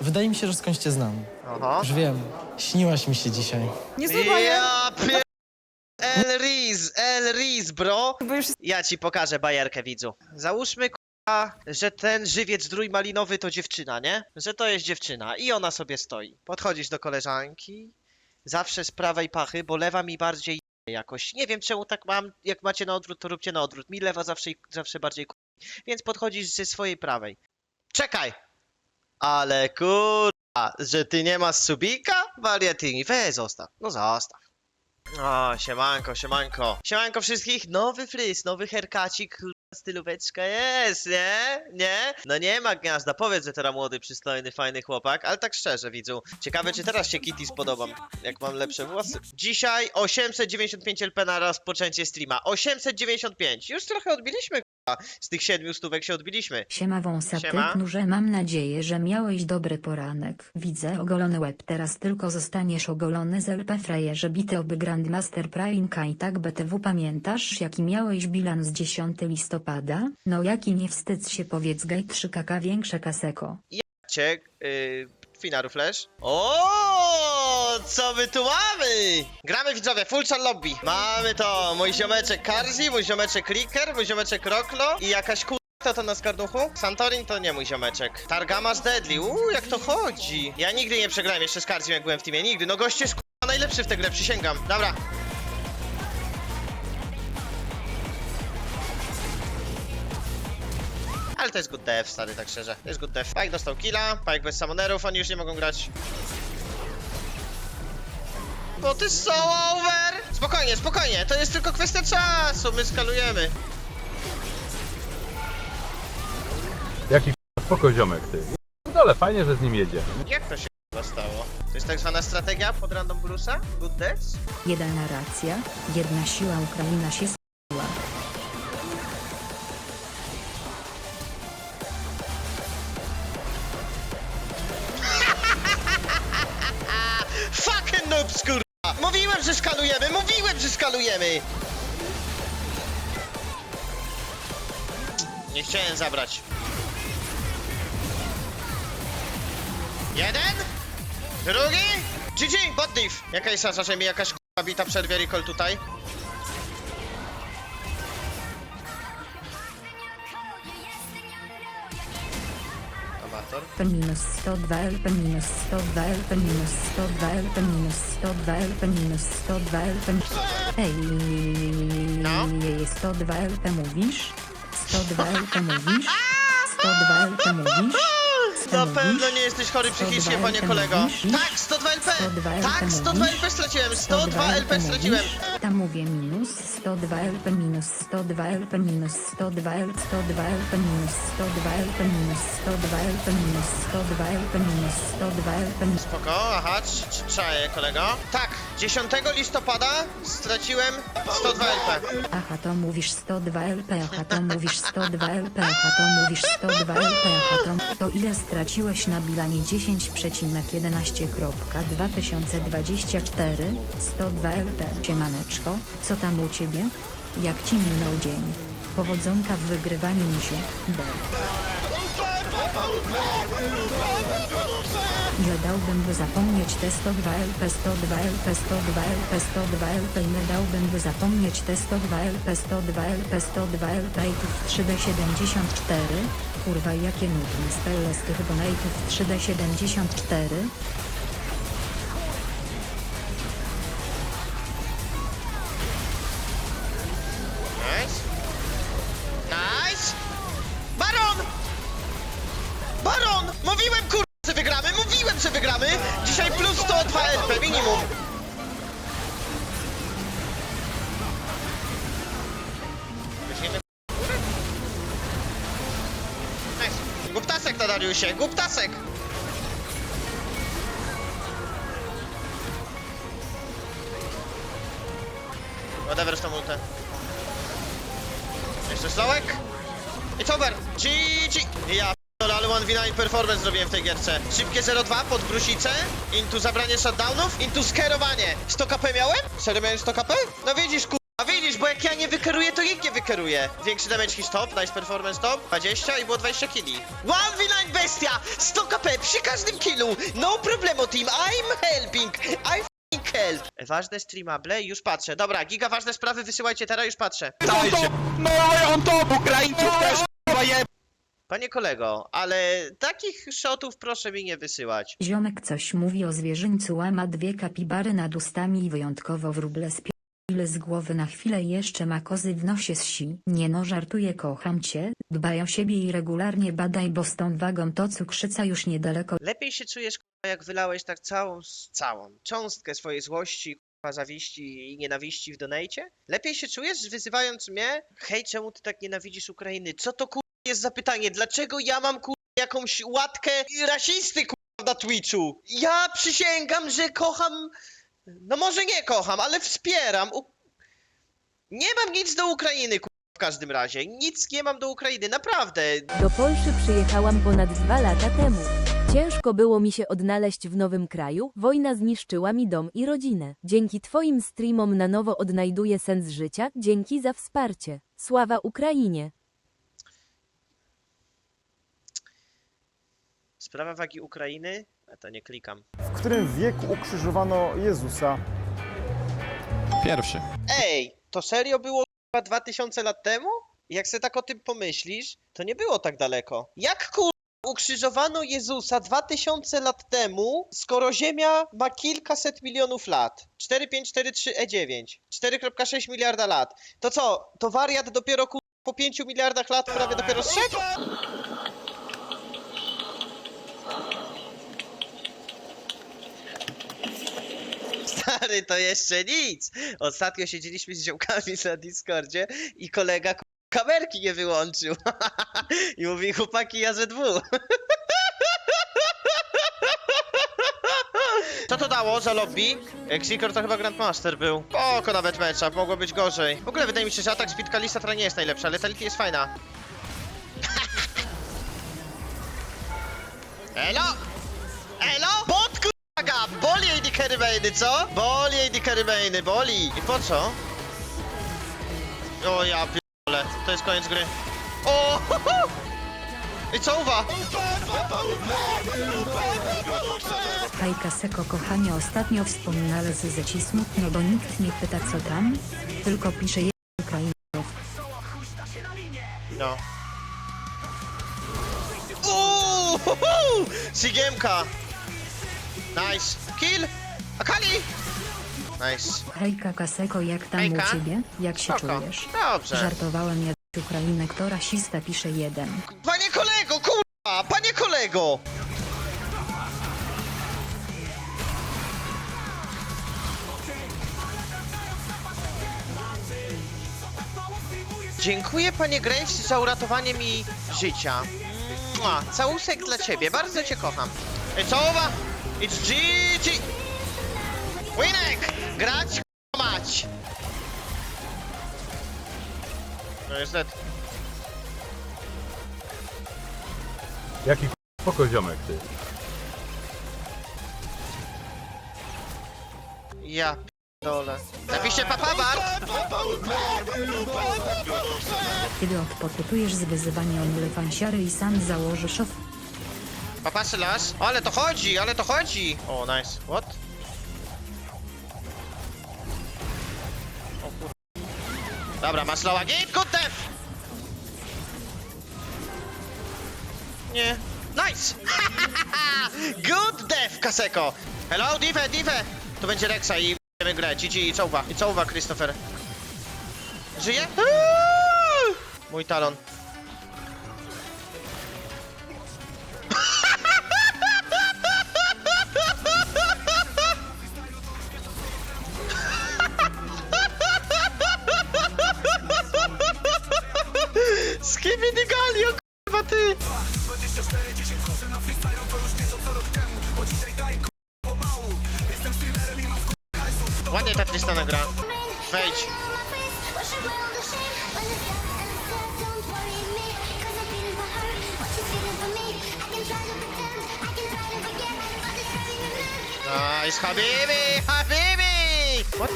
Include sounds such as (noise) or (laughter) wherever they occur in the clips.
Wydaje mi się, że skądś cię znam. Aha. Już wiem, śniłaś mi się dzisiaj. Nie słuchaj, Ja pier... El Riz, El Riz, bro. bo już. Ja ci pokażę bajerkę, widzu. Załóżmy, k***a, że ten żywiec drój malinowy to dziewczyna, nie? Że to jest dziewczyna i ona sobie stoi. Podchodzisz do koleżanki, zawsze z prawej pachy, bo lewa mi bardziej je jakoś. Nie wiem czemu tak mam, jak macie na odwrót, to róbcie na odwrót. Mi lewa zawsze, zawsze bardziej. Więc podchodzisz ze swojej prawej. Czekaj! Ale kurwa, że ty nie masz subika? Wariatyni, weź zostaw. No zostaw. O, siemanko, siemanko. Siemanko wszystkich, nowy fryz, nowy herkacik, kurwa, stylóweczka jest, nie? Nie? No nie ma gniazda, powiedz, że teraz młody, przystojny, fajny chłopak, ale tak szczerze, widzu. Ciekawe, czy teraz się Kitty spodobam, jak mam lepsze włosy. Dzisiaj 895 LP na rozpoczęcie streama. 895! Już trochę odbiliśmy. Z tych siedmiu stówek się odbiliśmy. Siema nurze mam nadzieję, że miałeś dobry poranek. Widzę ogolony łeb teraz tylko zostaniesz ogolony z LP frajerze bity oby Grandmaster Prainka i tak BTW pamiętasz jaki miałeś bilans 10 listopada? No jaki nie wstydź się powiedz gaj 3 kaka większe kaseko. Ciek, yy, Finaru Flash. O, co my tu mamy? Gramy widzowie, full chan lobby. Mamy to, mój ziomeczek Karzi, mój ziomeczek Clicker, mój ziomeczek Roklo i jakaś ku... Kto to na skarduchu? Santorin to nie mój ziomeczek. Targamas Deadly, uuu, jak to chodzi. Ja nigdy nie przegrałem jeszcze z Karzim, jak byłem w teamie, nigdy. No goście jest najlepszy w tę grę, przysięgam. Dobra. Ale to jest good dev, stary, tak szczerze. To jest good dev. Pike dostał killa, Pike bez summonerów, oni już nie mogą grać. Bo ty so over! Spokojnie, spokojnie, to jest tylko kwestia czasu, my skalujemy. Jaki k***a spoko ziomek ty. No ale fajnie, że z nim jedzie. Jak to się k***a stało? To jest tak zwana strategia pod random Bruce'a? Good devs? Jedna racja, jedna siła Ukraina się s***ła. Kurwa! Mówiłem, że skalujemy, mówiłem, że skalujemy! Nie chciałem zabrać. Jeden. Drugi. GG, botdiv. Jaka jest szansa, że mi jakaś k***a bita przerwie recall tutaj? Amator. P minus 102 LP minus 102 LP minus 102 LP minus 102 LP minus 102 LP Ej, No. 102 LP mówisz? 102 LP mówisz? 102 LP mówisz? Na pewno nie jesteś chory psychicznie, 102 panie kolego. Tak, 102 LP! 102 LP Tak, 102 mówisz? LP straciłem, 102 LP straciłem. Tam mówię minus 102 LP minus 102 LP minus 102 LP 102 LP minus 102 LP minus 102 LP minus 102 LP minus 102 LP minus Spoko, aha, cz- cz- czaję kolego. Tak, 10 listopada straciłem 102 LP. Aha to mówisz 102 LP, aha to mówisz 102 LP, aha to mówisz 102 LP, aha to... To ile straciłeś na bilanie 10,2024 102 LP? Siemaneczko, co tam u ciebie? Jak ci minął dzień? Powodzonka w wygrywaniu misiu, B. Dałbym by zapomnieć te 102 LP 102 LP 102 LP 102 LP ile dałbym by zapomnieć te 102 LP 102 LP 102 LP i tych 3D74 Kurwa jakie nudne spelle z tych donate'ów 3D74 Guptasek na Dariusie, guptasek! Whatever z tą ultę. Jeszcze slołek? It's over! GG! Ja p***dolę, ale 1v9 performance zrobiłem w tej gierce. Szybkie 0-2 pod brusicę, into zabranie shutdownów, into skerowanie. 100 kp miałem? Serio miałem 100 kp? No widzisz, ku... A widzisz, bo jak ja nie wykeruję, to nikt nie wykeruje. Większy damage niż top, nice performance top, 20 i było 20 killi. 1v9 bestia! 100 kp przy każdym killu! No problemo team, I'm helping! I f***ing help! Ważne streamable, już patrzę. Dobra, giga ważne sprawy wysyłajcie teraz, już patrzę. No on to Ukraińców też k***a je... Panie kolego, ale takich shotów proszę mi nie wysyłać. Ziomek coś mówi o zwierzyńcu łama dwie kapibary nad ustami i wyjątkowo wróble z ile z głowy na chwilę jeszcze ma kozy w nosie si. Nie no żartuję kocham cię, dbaj o siebie i regularnie badaj bo z tą wagą to cukrzyca już niedaleko Lepiej się czujesz, k***a, jak wylałeś tak całą, całą cząstkę swojej złości, k***a, zawiści i nienawiści w donejcie? Lepiej się czujesz, wyzywając mnie? Hej, czemu ty tak nienawidzisz Ukrainy? Co to k***a jest za pytanie? Dlaczego ja mam k***a jakąś łatkę rasisty k***a na Twitchu? Ja przysięgam, że kocham... No może nie kocham, ale wspieram. U... Nie mam nic do Ukrainy, k***a, w każdym razie. Nic nie mam do Ukrainy, naprawdę. Do Polszy przyjechałam ponad dwa lata temu. Ciężko było mi się odnaleźć w nowym kraju, wojna zniszczyła mi dom i rodzinę. Dzięki Twoim streamom na nowo odnajduję sens życia, dzięki za wsparcie. Sława Ukrainie! Sprawa wagi Ukrainy? A to nie klikam. W którym wieku ukrzyżowano Jezusa? Pierwszy. Ej, to serio było chyba 2000 lat temu? Jak se tak o tym pomyślisz, to nie było tak daleko. Jak kur... ukrzyżowano Jezusa 2000 lat temu, skoro Ziemia ma kilkaset milionów lat? 4543 E9, 4,6 miliarda lat. To co, to wariat dopiero kur... po 5 miliardach lat prawie dopiero zszedł? Stary, to jeszcze nic. Ostatnio siedzieliśmy z ziomkami na Discordzie i kolega kamerki nie wyłączył. (laughs) I mówi, chłopaki, ja ZW. Co to dało za lobby? Exicor to chyba Grandmaster był. Oko nawet mecza, mogło być gorzej. W ogóle wydaje mi się, że atak z Bitkalista to nie jest najlepszy, ale Tality jest fajna. (laughs) Elo! Elo! Kurwa! Boli AD Carrymainy, co? Boli AD Carrymainy, boli! I po co? O ja pierdolę, to jest koniec gry. O! I co uwa? Hajka Seko kochanie ostatnio wspominale z ci smutno bo nikt nie pyta co tam, tylko pisze je Ukrainów. No. Uuu! Sigiemka! Nice. Kill! Akali! Nice. Hejka Kaseko jak tam Hejka. u ciebie, jak się Spoko. czujesz? Dobrze. Żartowałem jak Ukrainę kto rasista pisze jeden. Panie kolego, kurwa! Panie kolego! Dziękuję panie Graves za uratowanie mi życia. Mua, całusek dla ciebie, bardzo cię kocham. Over! It's GG! Winek! Grać mać! No jest dead. Jaki spoko ziomek ty. Ja dole. Napiszcie papa Bart! Kiedy odpokutujesz z wyzywaniem lefansiary i sam założysz of... Papa Sylas? O, ale to chodzi, ale to chodzi! O, nice. What? O kur... Dobra, masz lowa git, good def! Nie. Nice! (laughs) good def, Kaseko! Hello, Dive, Dive! Tu będzie Rexa i będziemy grę. GG, it's over. It's over, Christopher. Żyje? Mój talon. Ładnie ta Tristana gra. Wejdź. Nice, Habibi! Habibi! What?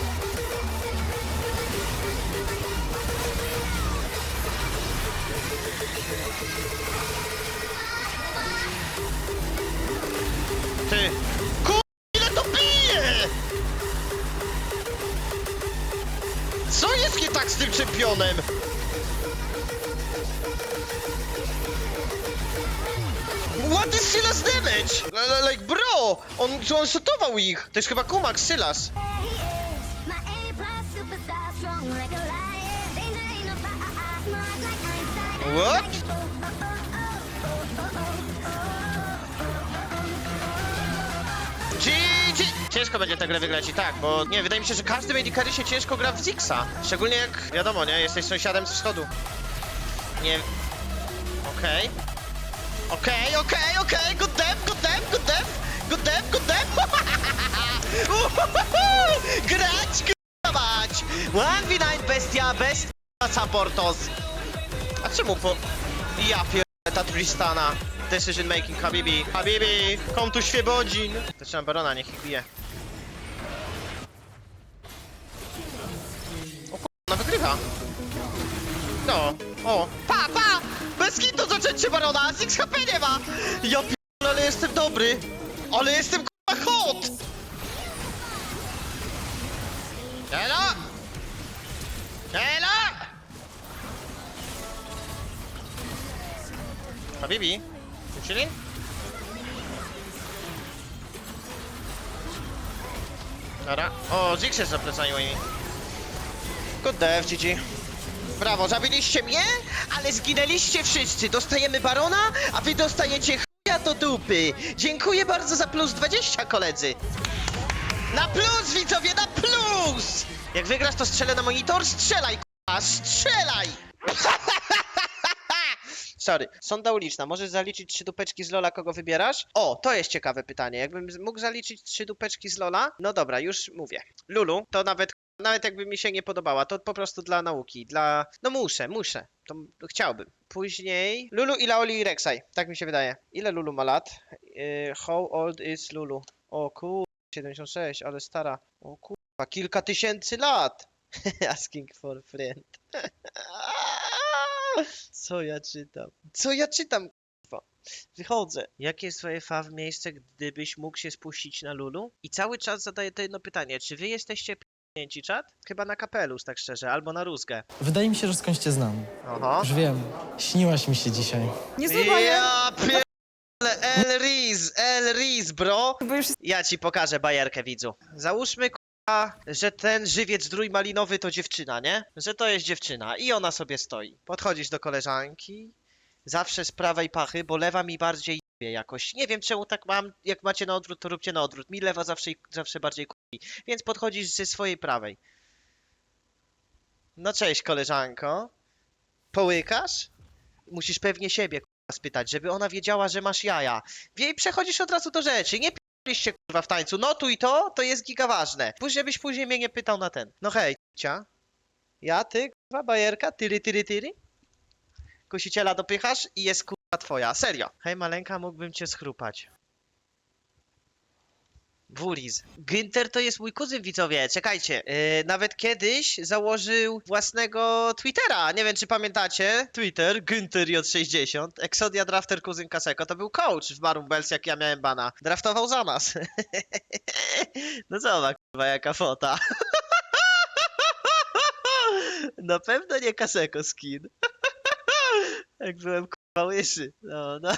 Tym czempionem? What is Sylas damage? L- Like bro! On, on shotował ich! To jest chyba Kumak, Sylas. My Ciężko będzie tę grę wygrać i tak, bo nie, wydaje mi się, że każdy AD carry się ciężko gra w Zixa. Szczególnie jak, wiadomo, nie, jesteś sąsiadem z wschodu. Nie... Okej. Okej, okej, okej, good dev, good dev, good dev, good dev, good dev. (laughs) Grać, grać! 1v9 bestia, bestia supportos. A czemu po... Ja pier... ta Tristana. Decision making, Habibi. Habibi, kom tu Świebodzin. Zaczynam Barona, niech ich bije. Wygrywa. No, o. Pa, pa! Bez kitu zaczęcie Barona, Six HP nie ma! Ja pier... ale jestem dobry. Ale jestem kurwa hot! Elo! Elo! Habibi, wrócili? Dobra. O, Zix jest za plecami moimi. Good dev, GG. Brawo, zabiliście mnie, ale zginęliście wszyscy. Dostajemy Barona, a wy dostajecie chuja do dupy. Dziękuję bardzo za plus 20, koledzy. Na plus, widzowie, na plus! Jak wygrasz, to strzelę na monitor? Strzelaj, k***a, strzelaj! (laughs) Sorry. Sonda uliczna. Możesz zaliczyć trzy dupeczki z Lola, kogo wybierasz? O, to jest ciekawe pytanie. Jakbym mógł zaliczyć trzy dupeczki z Lola? No dobra, już mówię. Lulu, to nawet nawet jakby mi się nie podobała, to po prostu dla nauki, dla... No muszę, muszę. To chciałbym. Później... Lulu i Laoli i Rek'Sai. Tak mi się wydaje. Ile Lulu ma lat? Yy, how old is Lulu? O kur... 76, ale stara. O kurwa, kilka tysięcy lat! (laughs) Asking for friend. (laughs) Co ja czytam? Co ja czytam? Wychodzę. Jakie jest twoje faw miejsce, gdybyś mógł się spuścić na Lulu? I cały czas zadaję to jedno pytanie. Czy wy jesteście p***nięci czat? Chyba na kapelusz, tak szczerze, albo na rózgę. Wydaje mi się, że skądś cię znam. Oho. Już wiem. Śniłaś mi się dzisiaj. Ja pierdolę, El Riz, El Riz, bro! Ja ci pokażę bajerkę, widzu. Załóżmy, k***a, że ten żywiec malinowy to dziewczyna, nie? Że to jest dziewczyna i ona sobie stoi. Podchodzisz do koleżanki, zawsze z prawej pachy, bo lewa mi bardziej jebie jakoś. Nie wiem czemu tak mam, jak macie na odwrót, to róbcie na odwrót. Mi lewa zawsze, zawsze bardziej kupi. Więc podchodzisz ze swojej prawej. No cześć, koleżanko. Połykasz? Musisz pewnie siebie k***a, spytać, żeby ona wiedziała, że masz jaja. I przechodzisz od razu do rzeczy. Nie p***lisz się kurwa w tańcu. No tu i to, to jest giga ważne. Później żebyś później mnie nie pytał na ten. No hej, cia. Ja, ty, kurwa, bajerka, tyry, tyry, tyry. Kusiciela dopychasz i jest kurwa twoja. Serio. Hej, maleńka, mógłbym cię schrupać. Wuriz. Günther to jest mój kuzyn, widzowie. Czekajcie. Yy, nawet kiedyś założył własnego Twittera. Nie wiem, czy pamiętacie. Twitter, Günther J60. Exodia Drafter kuzyn Kaseko. To był coach w Marumbels, jak ja miałem bana. Draftował za nas. (laughs) no zobacz, kurwa, jaka fota. (laughs) Na pewno nie Kaseko skin. (laughs) jak byłem kurwa łyszy. No, no.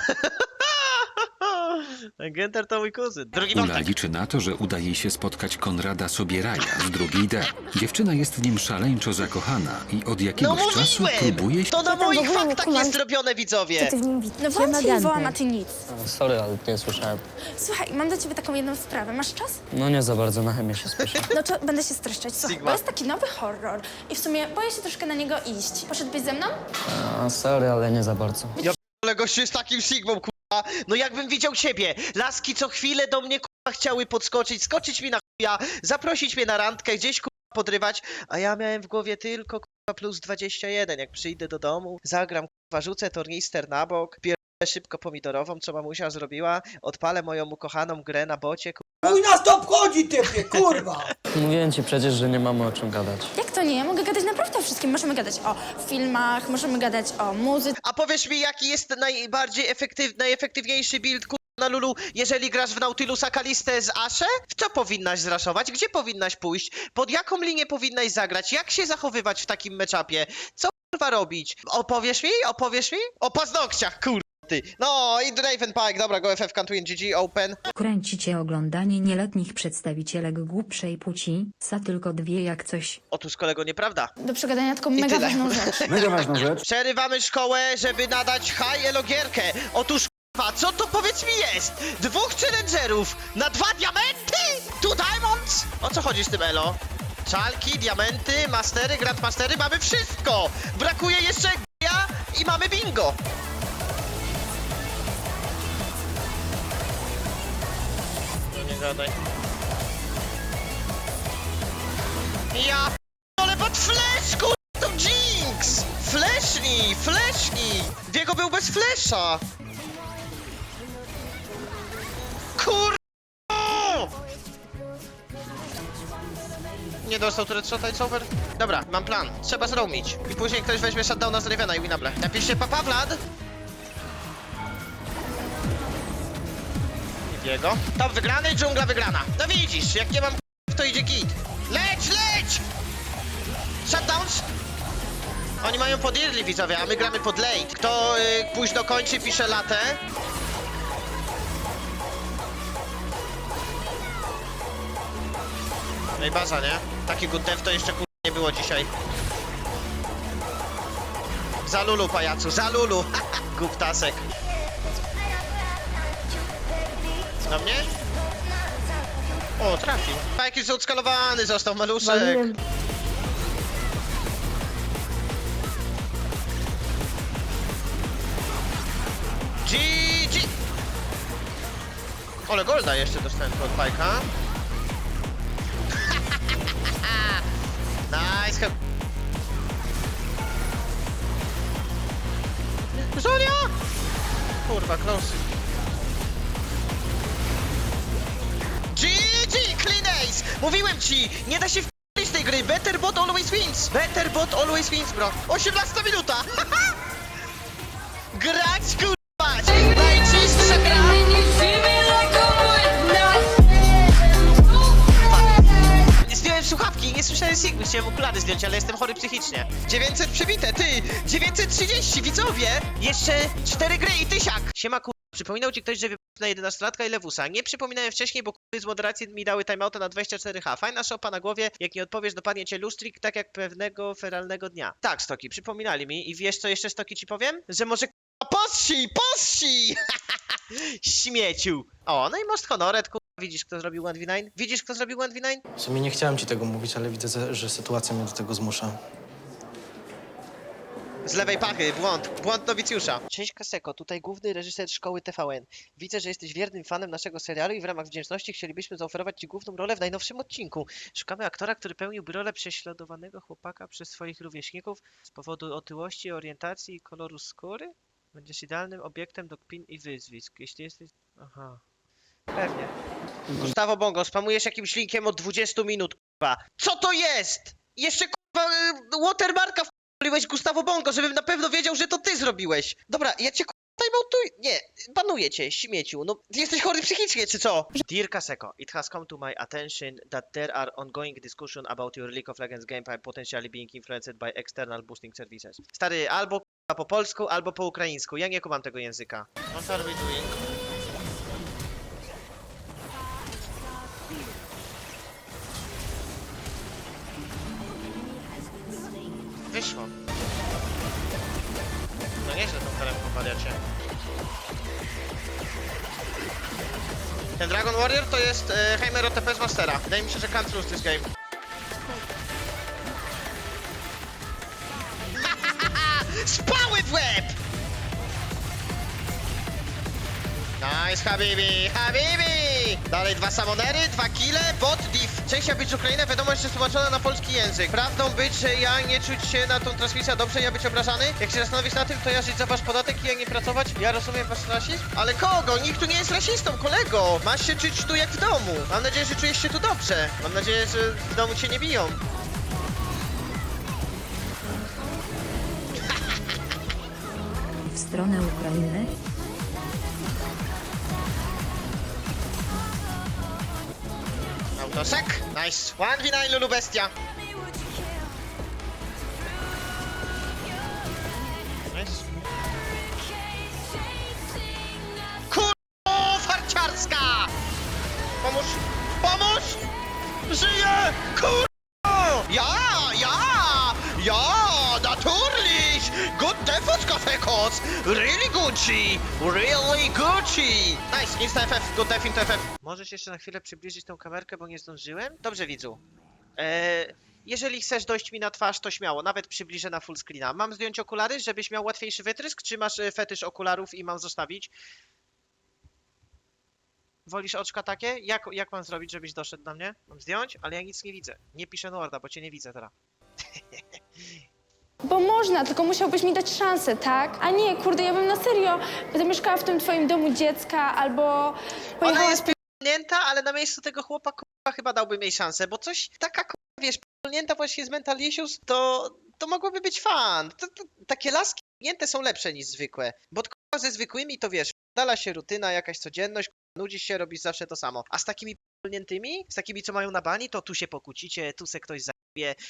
Günther to mój kuzyn. Drugi Ula wątek. liczy na to, że uda jej się spotkać Konrada Sobieraja z drugiej D. Dziewczyna jest w nim szaleńczo zakochana i od No jakiegoś czasu mówiłem! próbuje się... To na Ja w moich faktach kumam. jest zrobione, widzowie! Ty w nim widzisz. No właśnie Dante. wołam, a ty nic. Sorry, ale nie słyszałem. Słuchaj, mam do ciebie taką jedną sprawę. Masz czas? No nie za bardzo, na chemię się spieszę. No to będę się streszczać. Słuchaj, Sigma. bo jest taki nowy horror i w sumie boję się troszkę na niego iść. Poszedłbyś ze mną? A, sorry, ale nie za bardzo. Ale gościu jest takim sigmą. No jakbym widział ciebie. Laski co chwilę do mnie, kurwa, chciały podskoczyć, skoczyć mi na chuja, zaprosić mnie na randkę, gdzieś, kurwa, podrywać, a ja miałem w głowie tylko, kurwa, plus 21. Jak przyjdę do domu, zagram, kurwa, rzucę tornister na bok. Szybko pomidorową, co mamusia zrobiła. Odpalę moją ukochaną grę na bocie. Chuj nas to obchodzi, typie, kurwa! (laughs) Mówiłem ci przecież, że nie mamy o czym gadać. Jak to nie? Ja mogę gadać naprawdę o wszystkim. Możemy gadać o filmach, możemy gadać o muzyce. A powiesz mi, jaki jest najbardziej efektyw... najefektywniejszy build ku... na Lulu, jeżeli grasz w Nautilusa Kalistę z Ashe? W co powinnaś zraszować? Gdzie powinnaś pójść? Pod jaką linię powinnaś zagrać? Jak się zachowywać w takim meczapie? Co kurwa robić? Opowiesz mi? Opowiesz mi? O paznokciach, kurwa ty. No i Draven Pike, dobra, go FF Cantwin GG Open. Kręcicie oglądanie nieletnich przedstawicielek głupszej płci, sa tylko dwie jak coś. Otóż kolego, nieprawda. Do przegadania tylko I mega tyle. ważną rzecz. (laughs) Mega ważna rzecz. Przerywamy szkołę, żeby nadać high elogierkę. Otóż k***a, co to powiedz mi jest? Dwóch challengerów na dwa diamenty? Two diamonds? O co chodzi z tym elo? Czalki, diamenty, mastery, grandmastery, mamy wszystko! Brakuje jeszcze ja i mamy bingo! Gadaj. Ja ale pod flash, to Jinx! Flashnij, flashnij! Diego był bez flasha! Kur... Nie dostał turret shota, it's over. Dobra, mam plan. Trzeba zrobić. I później ktoś weźmie shutdowna z Ravena i winable. Napiszcie papa Vlad. I Diego. Top wygrany, dżungla wygrana. No widzisz, jak nie mam to idzie git. Leć, leć! Shutdowns! Oni mają pod early widzowie, a my gramy pod late. Kto y, późno kończy, pisze latę. No i baza, nie? Taki good dev to jeszcze kur... nie było dzisiaj. Za Lulu, pajacu, za Lulu! (laughs) Guptasek. Na mnie? O, trafił. A jakiś odskalowany został maluszek. GG! Ole Golda jeszcze dostałem tu od Pajka. (laughs) nice. Zonia! Kurwa, close. Mówiłem ci! Nie da się w tej gry! Better bot always wins! Better bot always wins, bro! 18 minuta! (laughs) Grać kurwa! Najczystsza gra! Zdjąłem słuchawki, nie słyszałem Sigmy, chciałem okulary zdjąć, ale jestem chory psychicznie. 900 przybite, ty! 930, widzowie! Jeszcze 4 gry i tysiak! Siema przypominał ci ktoś, że na 11-latka i lewusa. Nie przypominałem wcześniej, bo kurwy z moderacji mi dały timeouta na 24H. Fajna szopa na głowie, jak nie odpowiesz, dopadnie cię lustrik, tak jak pewnego feralnego dnia. Tak, Stoki, przypominali mi i wiesz co jeszcze Stoki ci powiem? Że może kurwa possi, possi! Śmieciu! O, no i Most Honored, kurwa, widzisz kto zrobił 1v9? Widzisz kto zrobił 1v9? W sumie nie chciałem ci tego mówić, ale widzę, że sytuacja mnie do tego zmusza. Z lewej pachy, błąd, błąd nowicjusza. Cześć Kaseko, tutaj główny reżyser szkoły TVN. Widzę, że jesteś wiernym fanem naszego serialu i w ramach wdzięczności chcielibyśmy zaoferować Ci główną rolę w najnowszym odcinku. Szukamy aktora, który pełniłby rolę prześladowanego chłopaka przez swoich rówieśników z powodu otyłości, orientacji i koloru skóry? Będziesz idealnym obiektem do kpin i wyzwisk, jeśli jesteś... Aha. Pewnie. Gustavo Bongo, spamujesz jakimś linkiem od 20 minut, kurwa. Co to jest? Jeszcze kurwa y, watermarka wpaliłeś Gustavo Bongo, żebym na pewno wiedział, że to ty zrobiłeś. Dobra, ja cię kurwa timeoutuję. Nie, banuję cię, śmieciu. No, ty jesteś chory psychicznie, czy co? Dear Kaseko, it has come to my attention that there are ongoing discussion about your League of Legends gameplay potentially being influenced by external boosting services. Stary, albo po polsku, albo po ukraińsku. Ja nie kumam tego języka. What are we doing? Ten Dragon Warrior to jest e, Heimer OTP z Mastera. Wydaje mi się, że can't lose this game. (laughs) Spały w łeb! Nice, Habibi, Habibi! Dalej dwa samonery, dwa kile, bot. Szczęścia być Ukrainę, wiadomość jest tłumaczona na polski język. Prawdą być, że ja nie czuć się na tą transmisję dobrze, ja być obrażany. Jak się zastanowić na tym, to ja żyć za wasz podatek i ja nie pracować. Ja rozumiem wasz rasizm. Ale kogo? Nikt tu nie jest rasistą, kolego! Masz się czuć tu jak w domu. Mam nadzieję, że czujesz się tu dobrze. Mam nadzieję, że w domu cię nie biją. W stronę Ukrainy, Autosek. Nice. One v Lulu Bestia. Kafekos! Really Gucci! Really Gucci! Nice, insta FF, good def, insta FF. Możesz jeszcze na chwilę przybliżyć tą kamerkę, bo nie zdążyłem? Dobrze, widzu. Eee, jeżeli chcesz dojść mi na twarz, to śmiało, nawet przybliżę na full screena. Mam zdjąć okulary, żebyś miał łatwiejszy wytrysk, czy masz e, fetysz okularów i mam zostawić? Wolisz oczka takie? Jak, jak mam zrobić, żebyś doszedł do mnie? Mam zdjąć? Ale ja nic nie widzę. Nie piszę Norda, bo cię nie widzę teraz. (laughs) Bo można, tylko musiałbyś mi dać szansę, tak? A nie, kurde, ja bym na serio będę mieszkała w tym twoim domu dziecka albo Ona pojechała jest pierdolnięta, ale na miejscu tego chłopa kurwa chyba dałbym jej szansę, bo coś taka kurwa, wiesz, pierdolnięta właśnie z mental issues, to, to mogłoby być fan. To, to, takie laski pierdolnięte są lepsze niż zwykłe, bo kurwa ze zwykłymi to wiesz, dala się rutyna, jakaś codzienność, kurwa, nudzisz się, robisz zawsze to samo. A z takimi pierdolniętymi, z takimi co mają na bani, to tu się pokłócicie, tu se ktoś zabije,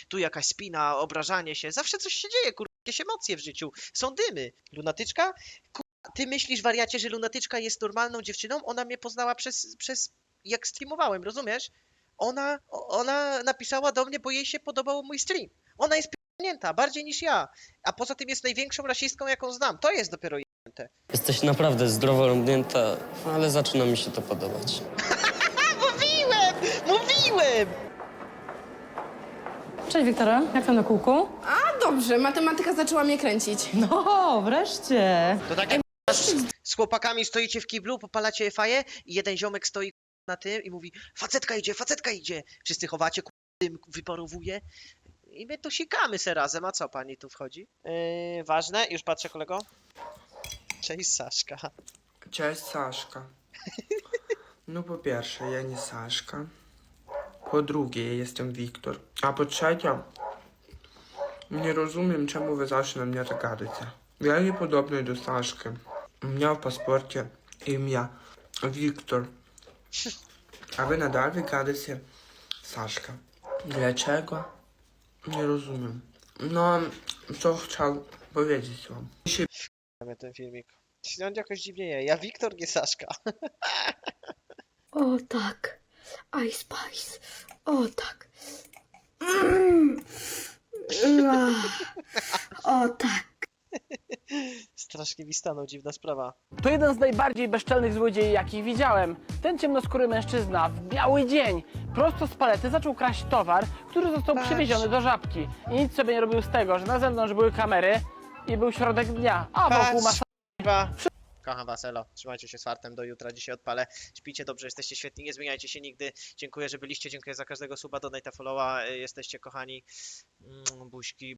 tu jakaś spina, obrażanie się, zawsze coś się dzieje, kurwa, jakieś emocje w życiu, są dymy. Lunatyczka? ty myślisz, wariacie, że lunatyczka jest normalną dziewczyną? Ona mnie poznała przez, przez jak streamowałem, rozumiesz? Ona, ona napisała do mnie, bo jej się podobał mój stream. Ona jest pierdolnięta, bardziej niż ja. A poza tym jest największą rasistką, jaką znam. To jest dopiero jebnięte. Jesteś naprawdę zdrowo lądnięta, ale zaczyna mi się to podobać. (laughs) Mówiłem! Mówiłem! Cześć Wiktoria, jak tam na kółku? A dobrze, matematyka zaczęła mnie kręcić. No, wreszcie. To tak jak z, chłopakami stoicie w kiblu, popalacie faję i jeden ziomek stoi na tym i mówi facetka idzie, facetka idzie. Wszyscy chowacie, dym wyparowuje. I my tu sikamy se razem, a co pani tu wchodzi? Yy, ważne, już patrzę kolego. Cześć Saszka. Cześć Saszka. No po pierwsze, ja nie Saszka. Po drugie, ja jestem Wiktor. A po trzecie, nie rozumiem, czemu wy zawsze na mnie tak gadacie. Ja nie podobny do Saszki. U mnie w pasporcie imię Wiktor. A wy nadal wygadacie Saszka. Dlaczego? Nie rozumiem. No, co chciał powiedzieć wam. Mamy ten filmik. On jakoś dziwnie je. Ja Wiktor, nie Saszka. O tak. Ice Spice. O tak. Mm. O tak. Strasznie mi stanął, dziwna sprawa. To jeden z najbardziej bezczelnych złodziei, jakich widziałem. Ten ciemnoskóry mężczyzna w biały dzień prosto z palety zaczął kraść towar, który został Patrz. przywieziony do żabki. I nic sobie nie robił z tego, że na zewnątrz były kamery i był środek dnia, a wokół Patrz. masa. Kocham was, elo. Trzymajcie się z fartem, do jutra dzisiaj odpalę. Śpijcie dobrze, jesteście świetni, nie zmieniajcie się nigdy. Dziękuję, że byliście, dziękuję za każdego suba, donata, followa. y, Jesteście kochani. Mm, Buźki.